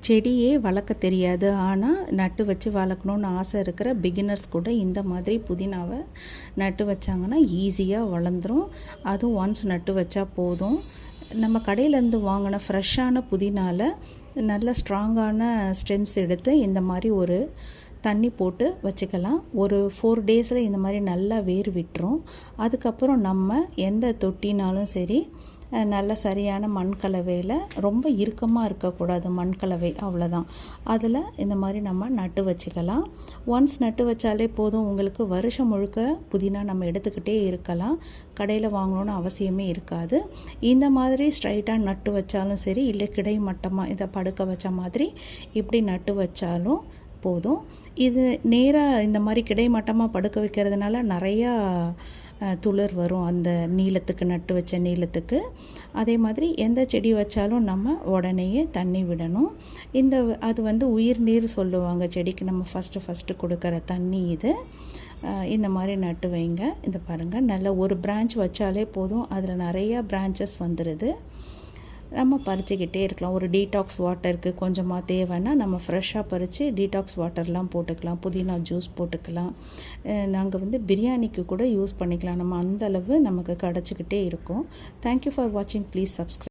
செடியே வளர்க்க தெரியாது. ஆனால் நட்டு வச்சு வளர்க்கணுன்னு ஆசை இருக்கிற பிகினர்ஸ் கூட இந்த மாதிரி புதினாவை நட்டு வச்சாங்கன்னா ஈஸியாக வளர்ந்துடும் அதுவும் ஒன்ஸ் நட்டு வச்சா போதும். நம்ம கடையிலேருந்து வாங்கின ஃப்ரெஷ்ஷான புதினால நல்ல ஸ்ட்ராங்கான ஸ்டெம்ஸ் எடுத்து இந்த மாதிரி ஒரு தண்ணி போட்டு வச்சுக்கலாம். ஒரு ஃபோர் டேஸில் இந்த மாதிரி நல்லா வேர் விட்டுரும். அதுக்கப்புறம் நம்ம எந்த தொட்டினாலும் சரி நல்ல சரியான மண் கலவையில் ரொம்ப இறுக்கமாக இருக்கக்கூடாது மண் கலவை அவ்வளோதான் அதில் இந்த மாதிரி நம்ம நட்டு வச்சுக்கலாம். ஒன்ஸ் நட்டு வச்சாலே போதும். உங்களுக்கு வருஷம் முழுக்க புதினா நம்ம எடுத்துக்கிட்டே இருக்கலாம். கடையில் வாங்கணும்னு அவசியமே இருக்காது. இந்த மாதிரி ஸ்ட்ரைட்டாக நட்டு வச்சாலும் சரி இல்லை கிடை மட்டமாக இதை படுக்க வச்ச மாதிரி இப்படி நட்டு வச்சாலும் போதும். இது நேராக இந்த மாதிரி கிடைமட்டமாக படுக்க வைக்கிறதுனால நிறையா துளிர் வரும் அந்த நீளத்துக்கு நட்டு வச்ச நீளத்துக்கு. அதே மாதிரி எந்த செடி வச்சாலும் நம்ம உடனேயே தண்ணி விடணும். இந்த அது வந்து உயிர் நீர் சொல்லுவாங்க செடிக்கு. நம்ம ஃபஸ்ட்டு ஃபஸ்ட்டு கொடுக்குற தண்ணி இது. இந்த மாதிரி நட்டு வைங்க. இந்த பாருங்கள் நல்ல ஒரு பிரான்ச் வச்சாலே போதும். அதில் நிறையா பிரான்ச்சஸ் வந்துடுது நம்ம பறிச்சுக்கிட்டே இருக்கலாம். ஒரு டீடாக்ஸ் வாட்டருக்கு கொஞ்சமாக தேவைன்னா நம்ம ஃப்ரெஷ்ஷாக பறித்து டீடாக்ஸ் வாட்டர்லாம் போட்டுக்கலாம். புதினா ஜூஸ் போட்டுக்கலாம். நாங்கள் வந்து பிரியாணிக்கு கூட யூஸ் பண்ணிக்கலாம். நம்ம அந்த அளவு நமக்கு கிடச்சிக்கிட்டே இருக்கும். தேங்க்யூ ஃபார் வாட்சிங் ப்ளீஸ் சப்ஸ்கிரைப்